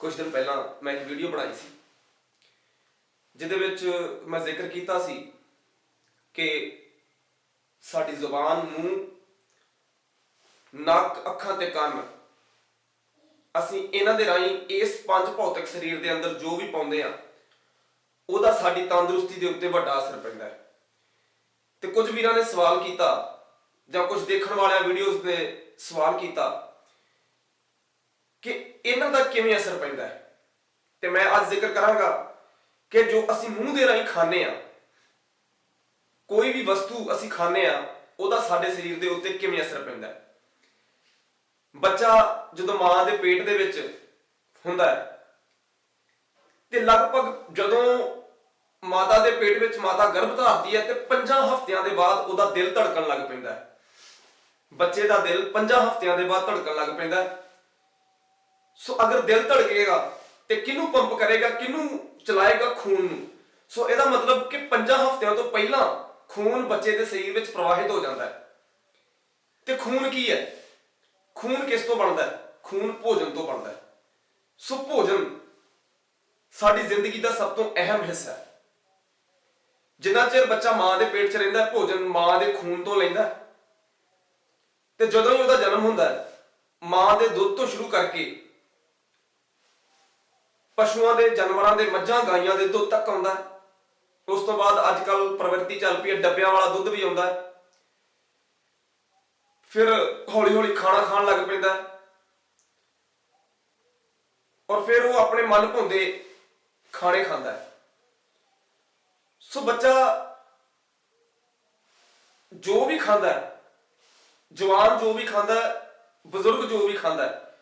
ਕੁਝ ਦਿਨ ਪਹਿਲਾਂ ਮੈਂ ਇੱਕ ਵੀਡੀਓ ਬਣਾਈ ਸੀ, ਜਿਹਦੇ ਵਿੱਚ ਮੈਂ ਜ਼ਿਕਰ ਕੀਤਾ ਸੀ ਕਿ ਸਾਡੀ ਜ਼ੁਬਾਨ ਨੂੰ ਨੱਕ, ਅੱਖਾਂ ਤੇ ਕੰਨ ਅਸੀਂ ਇਹਨਾਂ ਦੇ ਰਾਹੀਂ ਇਸ ਪੰਜ ਭੌਤਿਕ ਸਰੀਰ ਦੇ ਅੰਦਰ ਜੋ ਵੀ ਪਾਉਂਦੇ ਆ ਉਹਦਾ ਸਾਡੀ ਤੰਦਰੁਸਤੀ ਦੇ ਉੱਤੇ ਵੱਡਾ ਅਸਰ ਪੈਂਦਾ ਹੈ। ਤੇ ਕੁਝ ਵੀਰਾਂ ਨੇ ਸਵਾਲ ਕੀਤਾ ਜਾਂ ਕੁਝ ਦੇਖਣ ਵਾਲਿਆਂ ਵੀਡੀਓਜ਼ ਨੇ ਸਵਾਲ ਕੀਤਾ ਕਿ ਇਹਨਾਂ ਦਾ ਕਿਵੇਂ ਅਸਰ ਪੈਂਦਾ ਹੈ? ਤੇ ਮੈਂ ਅੱਜ ਜ਼ਿਕਰ ਕਰਾਂਗਾ ਕਿ ਜੋ ਅਸੀਂ ਮੂੰਹ ਦੇ ਰਾਹੀਂ ਖਾਂਦੇ ਆ ਕੋਈ ਵੀ ਵਸਤੂ ਅਸੀਂ ਖਾਂਦੇ ਆ ਉਹਦਾ ਸਾਡੇ ਸਰੀਰ ਦੇ ਉੱਤੇ ਕਿਵੇਂ ਅਸਰ ਪੈਂਦਾ ਹੈ? ਬੱਚਾ ਜਦੋਂ ਮਾਂ ਦੇ ਪੇਟ ਦੇ ਵਿੱਚ ਹੁੰਦਾ ਹੈ, ਤੇ ਲਗਭਗ ਜਦੋਂ ਮਾਤਾ ਦੇ ਪੇਟ ਵਿੱਚ ਮਾਤਾ ਗਰਭ ਧਾਰਦੀ ਹੈ, ਤੇ 5 ਹਫ਼ਤਿਆਂ ਦੇ ਬਾਅਦ ਉਹਦਾ ਦਿਲ ਧੜਕਣ ਲੱਗ ਪੈਂਦਾ ਹੈ। ਬੱਚੇ ਦਾ ਦਿਲ 5 ਹਫ਼ਤਿਆਂ ਦੇ ਬਾਅਦ ਧੜਕਣ ਲੱਗ ਪੈਂਦਾ ਹੈ। ਸੋ ਅਗਰ ਦਿਲ ਧੜਕੇਗਾ ਤੇ ਕਿਹਨੂੰ ਪੰਪ ਕਰੇਗਾ, ਕਿਹਨੂੰ ਚਲਾਏਗਾ ਖੂਨ ਨੂੰ? ਸੋ ਇਹਦਾ ਮਤਲਬ ਕਿ 5 ਹਫ਼ਤਿਆਂ ਤੋਂ ਪਹਿਲਾਂ ਖੂਨ ਬੱਚੇ ਦੇ ਸਰੀਰ ਵਿੱਚ ਪ੍ਰਵਾਹਿਤ ਹੋ ਜਾਂਦਾ ਹੈ। ਤੇ ਖੂਨ ਕੀ ਹੈ? ਖੂਨ ਕਿਸ ਤੋਂ ਬਣਦਾ ਹੈ? ਖੂਨ ਭੋਜਨ ਤੋਂ ਬਣਦਾ ਹੈ। ਸੋ ਭੋਜਨ ਸਾਡੀ ਜ਼ਿੰਦਗੀ ਦਾ ਸਭ ਤੋਂ ਅਹਿਮ ਹਿੱਸਾ ਹੈ। ਜਿੰਨਾ ਚਿਰ ਬੱਚਾ ਮਾਂ ਦੇ ਪੇਟ 'ਚ ਰਹਿੰਦਾ ਭੋਜਨ ਮਾਂ ਦੇ ਖੂਨ ਤੋਂ ਲੈਂਦਾ ਤੇ ਜਦੋਂ ਹੀ ਉਹਦਾ ਜਨਮ ਹੁੰਦਾ ਹੈ, ਮਾਂ ਦੇ ਦੁੱਧ ਤੋਂ ਸ਼ੁਰੂ ਕਰਕੇ ਪਸ਼ੂਆਂ ਦੇ, ਜਾਨਵਰਾਂ ਦੇ, ਮੱਝਾਂ, ਗਾਈਆਂ ਦੇ ਦੁੱਧ ਤੱਕ ਆਉਂਦਾ ਉਸ ਤੋਂ ਬਾਅਦ ਅੱਜ ਕੱਲ ਪ੍ਰਵਿਰਤੀ ਚੱਲ ਪਈ ਹੈ, ਡੱਬਿਆਂ ਵਾਲਾ ਦੁੱਧ ਵੀ ਆਉਂਦਾ ਫਿਰ ਹੌਲੀ ਹੌਲੀ ਖਾਣਾ ਖਾਣ ਲੱਗ ਪੈਂਦਾ ਔਰ ਫਿਰ ਉਹ ਆਪਣੇ ਮਨ ਭੁੰਦੇ ਖਾਣੇ ਖਾਂਦਾ ਹੈ। ਸੋ ਬੱਚਾ ਜੋ ਵੀ ਖਾਂਦਾ ਹੈ, ਜਵਾਨ ਜੋ ਵੀ ਖਾਂਦਾ ਹੈ, ਬਜ਼ੁਰਗ ਜੋ ਵੀ ਖਾਂਦਾ ਹੈ,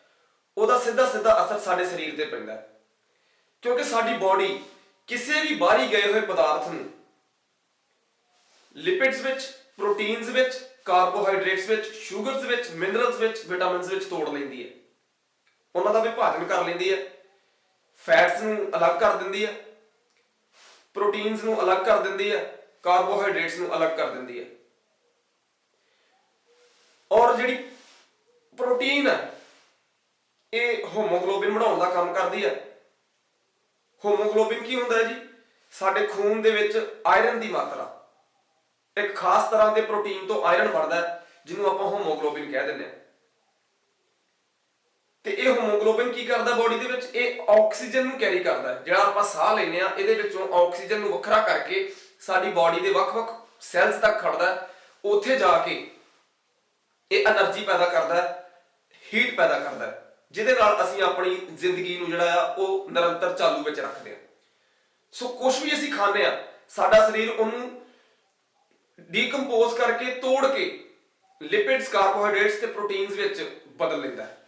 ਉਹਦਾ ਸਿੱਧਾ ਸਿੱਧਾ ਅਸਰ ਸਾਡੇ ਸਰੀਰ ਤੇ ਪੈਂਦਾ ਹੈ। ਕਿਉਂਕਿ ਸਾਡੀ ਬਾਡੀ ਕਿਸੇ ਵੀ ਬਾਹਰੀ ਗਏ ਹੋਏ ਪਦਾਰਥ ਨੂੰ ਲਿਪਿਡਸ ਵਿੱਚ ਪ੍ਰੋਟੀਨਸ ਵਿੱਚ ਕਾਰਬੋਹਾਈਡਰੇਟਸ ਵਿੱਚ ਸ਼ੂਗਰਸ ਵਿੱਚ ਮਿਨਰਲਸ ਵਿੱਚ ਵਿਟਾਮਿਨਸ ਵਿੱਚ ਤੋੜ ਲੈਂਦੀ ਹੈ। ਉਹਨਾਂ ਦਾ ਵਿਭਾਜਨ ਕਰ ਲੈਂਦੀ ਹੈ। ਫੈਟਸ ਨੂੰ ਅਲੱਗ ਕਰ ਦਿੰਦੀ ਹੈ। ਪ੍ਰੋਟੀਨਸ ਨੂੰ ਅਲੱਗ ਕਰ ਦਿੰਦੀ ਹੈ। ਕਾਰਬੋਹਾਈਡਰੇਟਸ ਨੂੰ ਅਲੱਗ ਕਰ ਦਿੰਦੀ ਹੈ। ਔਰ ਜਿਹੜੀ ਪ੍ਰੋਟੀਨ ਹੈ, ਇਹ ਹੋਮੋਗਲੋਬਿਨ ਬਣਾਉਣ ਦਾ ਕੰਮ ਕਰਦੀ ਹੈ। ਹੋਮੋਗਲੋਬਿਨ ਕੀ ਹੁੰਦਾ ਹੈ ਜੀ? ਸਾਡੇ ਖੂਨ ਦੇ ਵਿੱਚ ਆਇਰਨ ਦੀ ਮਾਤਰਾ। ਇੱਕ ਖਾਸ ਤਰ੍ਹਾਂ ਦੇ ਪ੍ਰੋਟੀਨ ਤੋਂ ਆਇਰਨ ਬਣਦਾ ਹੈ, ਜਿਹਨੂੰ ਆਪਾਂ ਹੋਮੋਗਲੋਬਿਨ ਕਹਿ ਦਿੰਦੇ ਹਾਂ। ਤੇ ਇਹ ਹੋਮੋਗਲੋਬਿਨ ਕੀ ਕਰਦਾ ਬਾਡੀ ਦੇ ਵਿੱਚ? ਇਹ ਆਕਸੀਜਨ ਨੂੰ ਕੈਰੀ ਕਰਦਾ ਹੈ। ਜਿਹੜਾ ਆਪਾਂ ਸਾਹ ਲੈਂਦੇ ਆ ਇਹਦੇ ਵਿੱਚੋਂ ਆਕਸੀਜਨ ਨੂੰ ਵੱਖਰਾ ਕਰਕੇ ਸਾਡੀ ਬਾਡੀ ਦੇ ਵੱਖ-ਵੱਖ ਸੈਲਸ ਤੱਕ ਖੜਦਾ ਹੈ। ਉੱਥੇ ਜਾ ਕੇ ਇਹ એનર્ਜੀ ਪੈਦਾ ਕਰਦਾ ਹੈ ਹੀਟ ਪੈਦਾ ਕਰਦਾ ਹੈ। ਜਿਹਦੇ ਨਾਲ ਅਸੀਂ ਆਪਣੀ ਜ਼ਿੰਦਗੀ ਨੂੰ ਜਿਹੜਾ ਆ, ਉਹ ਨਿਰੰਤਰ ਚਾਲੂ ਵਿੱਚ ਰੱਖਦੇ ਹਾਂ। ਸੋ ਕੁਝ ਵੀ ਅਸੀਂ ਖਾਂਦੇ ਆ ਸਾਡਾ ਸਰੀਰ ਉਹਨੂੰ ਡੀਕੰਪੋਜ਼ ਕਰਕੇ ਤੋੜ ਕੇ ਲਿਪਿਡਸ ਕਾਰਬੋਹਾਈਡਰੇਟਸ ਤੇ ਪ੍ਰੋਟੀਨਸ ਵਿੱਚ ਬਦਲ ਲੈਂਦਾ ਹੈ।